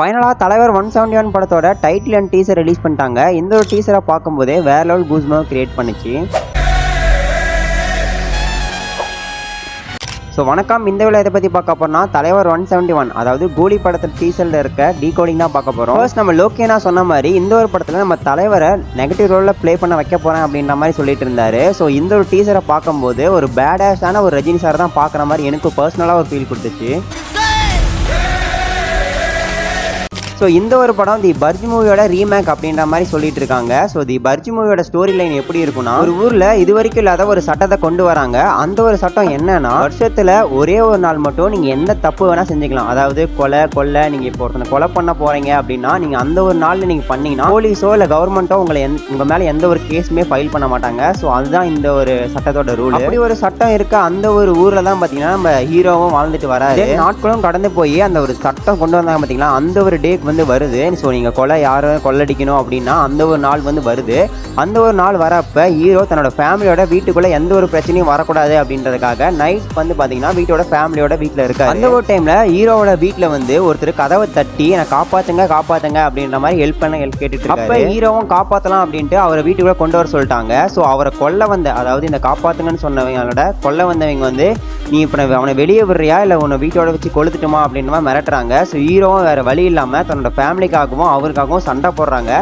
ஃபைனலாக தலைவர் one seventy one படத்தோட டைட்டில் அண்ட் டீசர் ரிலீஸ் பண்ணிட்டாங்க. இந்த ஒரு டீசரை பார்க்கும்போதே வேற லெவல் கூஸ்மோ கிரியேட் பண்ணுச்சு. ஸோ வணக்கம். இந்த வேலை இதை பற்றி பார்க்க போறோம்னா தலைவர் ஒன் செவன்டி ஒன் அதாவது கூலி படத்தில் டீசரில் இருக்க டீகோடிங் தான் பார்க்க போகிறோம் ஃபர்ஸ்ட் நம்ம லோக்கியனா சொன்ன மாதிரி இந்த ஒரு படத்தில் நம்ம தலைவரை நெகட்டிவ் ரோலில் ப்ளே பண்ண வைக்க போகிறேன் அப்படின்ற மாதிரி சொல்லிட்டு இருந்தாரு. ஸோ இந்த ஒரு டீசரை பார்க்கும்போது ஒரு பேடாஸான ஒரு ரஜினி சார் தான் பார்க்குற மாதிரி எனக்கு பர்சனலாக ஒரு ஃபீல் கொடுத்துச்சு. ஸோ இந்த ஒரு படம் தி பர்ஜ் மூவியோட ரீமேக் அப்படின்ற மாதிரி சொல்லிட்டு இருக்காங்க ஸோ தி பர்ஜ் மூவியோட ஸ்டோரி லைன் எப்படி இருக்கும்னா ஒரு ஊரில் இது வரைக்கும் இல்லாத ஒரு சட்டத்தை கொண்டு வராங்க. அந்த ஒரு சட்டம் என்னன்னா வருஷத்தில் ஒரே ஒரு நாள் மட்டும் நீங்கள் எந்த தப்பு வேணால் செஞ்சுக்கலாம். அதாவது கொலை கொள்ளை நீங்கள் இப்போ ஒருத்தனை கொலை பண்ண போகிறீங்க அப்படின்னா நீங்கள் அந்த ஒரு நாளில் நீங்கள் பண்ணீங்கன்னா போலீஸோ இல்லை கவர்மெண்ட்டோ உங்களை எந் உங்கள் மேலே எந்த ஒரு கேஸுமே ஃபைல் பண்ண மாட்டாங்க. ஸோ அதுதான் இந்த ஒரு சட்டத்தோட ரூல் அப்படி ஒரு சட்டம் இருக்க அந்த ஒரு ஊரில் தான் பார்த்தீங்கன்னா நம்ம ஹீரோவும் வாழ்ந்துட்டு வராரு. நாட்களும் கடந்து போய் அந்த ஒரு சட்டம் கொண்டு வந்தாங்க பார்த்தீங்கன்னா அந்த ஒரு டேக்கு வந்து வருது. ஸோ நீங்க கொலை யாரும் கொள்ளடிக்கணும் அப்படின்னா அந்த ஒரு நாள் வந்து வருது. அந்த ஒரு நாள் வரப்ப ஹீரோ தன்னோட ஃபேமிலியோட வீட்டுக்குள்ள எந்த ஒரு பிரச்சனையும் வரக்கூடாது அப்படின்றதுக்காக நைட் வந்து பாத்தீங்கன்னா வீட்டோட ஃபேமிலியோட வீட்டில் இருக்காரு. அந்த ஒரு டைம்ல ஹீரோவோட வீட்டில் வந்து ஒருத்தர் கதவை தட்டி என்னை காப்பாத்துங்க காப்பாத்துங்க அப்படின்ற மாதிரி ஹெல்ப் பண்ண ஹெல்ப் கேட்டுட்டு. அப்ப ஹீரோவும் காப்பாத்தலாம் அப்படின்ட்டு அவரை வீட்டுக்குள்ள கொண்டு வர சொல்லிட்டாங்க. ஸோ அவரை கொல்ல வந்த அதாவது இந்த காப்பாத்துங்கன்னு சொன்னவங்களோட கொல்ல வந்தவங்க வந்து நீ இப்போ அவனை வெளியே விடுறியா? இல்லை உன்னை வீட்டோட வச்சு கொளுத்துட்டுமா? அப்படின்ற மாதிரி மிரட்டுறாங்க. ஸோ ஹீரோவும் வேற வழி இல்லாமல் தன்னோட ஃபேமிலிக்காகவும் அவருக்காகவும் சண்டை போடுறாங்க.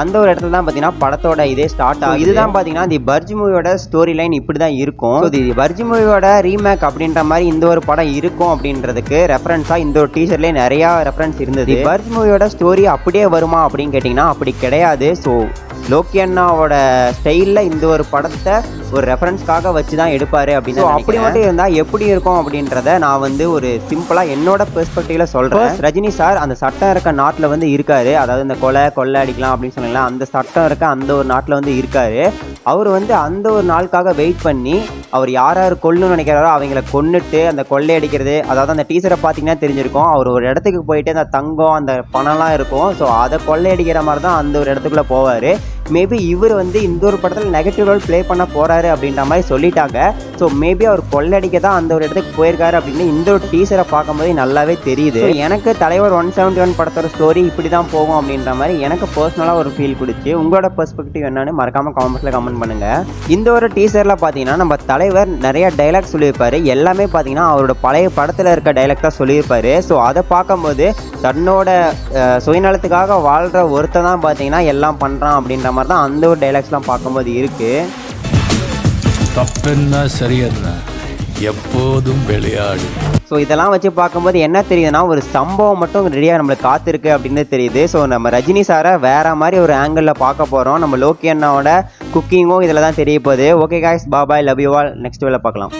அந்த ஒரு இடத்துல தான் பார்த்தீங்கன்னா படத்தோட இதே ஸ்டார்ட் ஆகும் இதுதான் பார்த்தீங்கன்னா தி பர்ஜ் மூவியோட ஸ்டோரி லைன் இப்படி தான் இருக்கும் தி பர்ஜ் மூவியோட ரீமேக் அப்படின்ற மாதிரி இந்த ஒரு படம் இருக்கும் அப்படின்றதுக்கு ரெஃபரன்ஸாக இந்த ஒரு டீச்சர்லேயே நிறையா ரெஃபரன்ஸ் இருந்தது. பர்ஜ் மூவியோட ஸ்டோரி அப்படியே வருமா அப்படின்னு கேட்டிங்கன்னா அப்படி கிடையாது. ஸோ லோக்கி அண்ணாவோட ஸ்டைலில் இந்த ஒரு படத்தை ஒரு ரெஃபரன்ஸ்க்காக வச்சு தான் எடுப்பாரு அப்படின்னு அப்படி மட்டும் இருந்தால் எப்படி இருக்கும் அப்படின்றத நான் வந்து ஒரு சிம்பிளாக என்னோட பெர்ஸ்பெக்டிவ்ல சொல்கிறேன் ரஜினி சார் அந்த சட்டம் இருக்க நாட்டில் வந்து இருக்காரு. அதாவது இந்த கொலை கொள்ளை அடிக்கலாம் அப்படின்னு சொன்னீங்களா அந்த சட்டம் இருக்க அந்த ஒரு நாட்டில் வந்து இருக்காரு. அவர் வந்து அந்த ஒரு நாளுக்காக வெயிட் பண்ணி அவர் யார் யார் கொல்லணும்னு நினைக்கிறாரோ அவங்கள கொன்னுட்டு அந்த கொள்ளை அடிக்கிறது அதாவது அந்த டீசரை பார்த்தீங்கன்னா தெரிஞ்சிருக்கும். அவர் ஒரு இடத்துக்கு போயிட்டு அந்த தங்கம் அந்த பணம்லாம் இருக்கும். ஸோ அதை கொள்ளை அடிக்கிற மாதிரி தான் அந்த ஒரு இடத்துக்குள்ளே போவார். மேபி இவர் வந்து இந்த ஒரு படத்தில் நெகட்டிவ் ரோல் ப்ளே பண்ண போகிறாரு அப்படின்ற மாதிரி சொல்லிட்டாங்க. ஸோ மேபி அவர் கொள்ளடிக்க தான் அந்த ஒரு இடத்துக்கு போயிருக்காரு அப்படின்னு இந்த ஒரு டீசரை பார்க்கும்போது நல்லாவே தெரியுது. எனக்கு தலைவர் ஒன் செவன்டி ஒன் படத்தோட ஸ்டோரி இப்படி தான் போகும் அப்படின்ற மாதிரி எனக்கு பர்சனலாக ஒரு ஃபீல் கொடுத்து உங்களோட பெர்ஸ்பெக்டிவ் என்னன்னு மறக்காமல் காமெண்ட்ஸில் கமெண்ட் பண்ணுங்க. இந்த ஒரு டீசரில் பார்த்தீங்கன்னா நம்ம தலைவர் நிறைய டைலாக் சொல்லியிருப்பாரு. எல்லாமே பார்த்தீங்கன்னா அவரோட பழைய படத்தில் இருக்க டைலாக் தான் சொல்லியிருப்பாரு. ஸோ அதை பார்க்கும்போது தன்னோட சுயநலத்துக்காக வாழ்கிற ஒருத்தன் தான் பார்த்தீங்கன்னா எல்லாம் பண்ணுறான் அப்படின்ற மாதிரி தான் அந்த ஒரு டைலாக்ஸ்லாம் பார்க்கும்போது இருக்குது தப்பென்ன சரியென்ன எப்போதும் விளையாடு. ஸோ இதெல்லாம் வச்சு பார்க்கும்போது என்ன தெரியுதுன்னா ஒரு சம்பவம் மட்டும் ரெடியாக நம்மளுக்கு காத்திருக்கு அப்படின்னு தெரியுது. ஸோ நம்ம ரஜினி சாரை வேற மாதிரி ஒரு ஆங்கிளில் பார்க்க போகிறோம் நம்ம லோக்கி அண்ணாவோட குக்கிங்கும் இதில் தான் தெரிய போகுது. Okay guys bye bye love you all next வேலை பார்க்கலாம்.